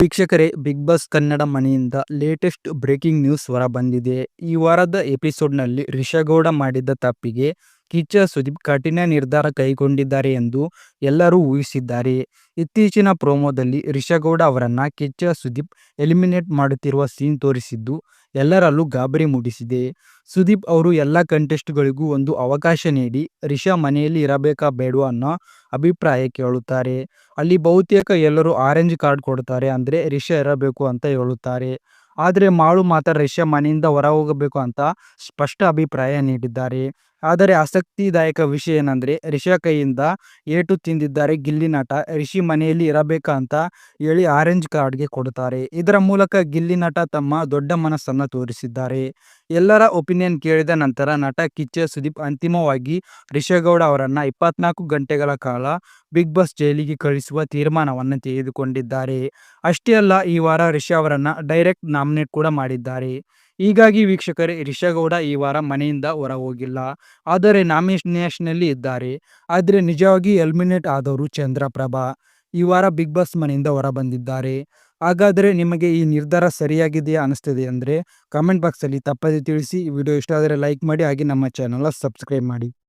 ವೀಕ್ಷಕರೇ, big boss Kannada ಮನೆಯಿಂದ latest breaking news ಹೊರ ಬಂದಿದೆ. ಈ ವಾರದ ಎಪಿಸೋಡ್ನಲ್ಲಿ ರಿಷಗೌಡ ಮಾಡಿದ್ದ ತಪ್ಪಿಗೆ ಕಿಚ್ಚ ಸುದೀಪ್ ಕಠಿಣ ನಿರ್ಧಾರ ಕೈಗೊಂಡಿದ್ದಾರೆ ಎಂದು ಎಲ್ಲರೂ ಊಹಿಸಿದ್ದಾರೆ. ಇತ್ತೀಚಿನ ಪ್ರೋಮೋದಲ್ಲಿ ರಿಷಗೌಡ ಅವರನ್ನ ಕಿಚ್ಚ ಸುದೀಪ್ ಎಲಿಮಿನೇಟ್ ಮಾಡುತ್ತಿರುವ ಸೀನ್ ತೋರಿಸಿದ್ದು, ಎಲ್ಲರಲ್ಲೂ ಗಾಬರಿ ಮೂಡಿಸಿದೆ. ಸುದೀಪ್ ಅವರು ಎಲ್ಲ ಕಂಟೆಸ್ಟ್ಗಳಿಗೂ ಒಂದು ಅವಕಾಶ ನೀಡಿ, ರಿಷಾ ಮನೆಯಲ್ಲಿ ಇರಬೇಕಾ ಬೇಡವಾ ಅನ್ನೋ ಅಭಿಪ್ರಾಯ ಕೇಳುತ್ತಾರೆ. ಅಲ್ಲಿ ಬಹುತೇಕ ಎಲ್ಲರೂ ಆರೆಂಜ್ ಕಾರ್ಡ್ ಕೊಡ್ತಾರೆ ಅಂದರೆ ರಿಷಾ ಇರಬೇಕು ಅಂತ ಹೇಳುತ್ತಾರೆ. ಆದರೆ ಮಾಳು ಮಾತ್ರ ರಿಷಾ ಮನೆಯಿಂದ ಹೊರ ಹೋಗಬೇಕು ಅಂತ ಸ್ಪಷ್ಟ ಅಭಿಪ್ರಾಯ ನೀಡಿದ್ದಾರೆ. ಆದರೆ ಆಸಕ್ತಿದಾಯಕ ವಿಷಯ ಏನಂದ್ರೆ, ರಿಷಾ ಕೈಯಿಂದ ಏಟು ತಿಂದಿದ್ದಾರೆ ಗಿಲ್ಲಿ ನಟ. ರಿಷಿ ಮನೆಯಲ್ಲಿ ಇರಬೇಕಾ ಅಂತ ಹೇಳಿ ಆರೆಂಜ್ ಕಾರ್ಡ್ಗೆ ಕೊಡುತ್ತಾರೆ. ಇದರ ಮೂಲಕ ಗಿಲ್ಲಿ ನಟ ತಮ್ಮ ದೊಡ್ಡ ಮನಸ್ಸನ್ನು ತೋರಿಸಿದ್ದಾರೆ. ಎಲ್ಲರ ಒಪಿನಿಯನ್ ಕೇಳಿದ ನಂತರ ನಟ ಕಿಚ್ಚ ಸುದೀಪ್ ಅಂತಿಮವಾಗಿ ರಿಷಗೌಡ ಅವರನ್ನ ಇಪ್ಪತ್ನಾಲ್ಕು ಗಂಟೆಗಳ ಕಾಲ ಬಿಗ್ ಬಾಸ್ ಜೈಲಿಗೆ ಕಳಿಸುವ ತೀರ್ಮಾನವನ್ನು ತೆಗೆದುಕೊಂಡಿದ್ದಾರೆ. ಅಷ್ಟೇ ಅಲ್ಲ, ಈ ವಾರ ರಿಷಾ ಅವರನ್ನ ಡೈರೆಕ್ಟ್ ನಾಮಿನೇಟ್ ಕೂಡ ಮಾಡಿದ್ದಾರೆ. ಹೀಗಾಗಿ ವೀಕ್ಷಕರೇ, ರಿಷಗೌಡ ಈ ವಾರ ಮನೆಯಿಂದ ಹೊರ ಹೋಗಿಲ್ಲ ಆದರೆ ನಾಮಿನೇಷನ್ನಲ್ಲಿ ಇದ್ದಾರೆ. ಆದರೆ ನಿಜವಾಗಿ ಎಲಿಮಿನೇಟ್ ಆದವರು ಚಂದ್ರಪ್ರಭಾ. ಈ ವಾರ ಬಿಗ್ ಬಾಸ್ ಮನೆಯಿಂದ ಹೊರ ಬಂದಿದ್ದಾರೆ ಹಾಗಾದರೆ ನಿಮಗೆ ಈ ನಿರ್ಧಾರ ಸರಿಯಾಗಿದೆಯಾ ಅನಿಸ್ತಿದೆ ಅಂದರೆ ಕಮೆಂಟ್ ಬಾಕ್ಸಲ್ಲಿ ತಪ್ಪದೆ ತಿಳಿಸಿ. ವಿಡಿಯೋ ಇಷ್ಟ ಆದರೆ ಲೈಕ್ ಮಾಡಿ, ಹಾಗೆ ನಮ್ಮ ಚಾನಲ್ನ ಸಬ್ಸ್ಕ್ರೈಬ್ ಮಾಡಿ.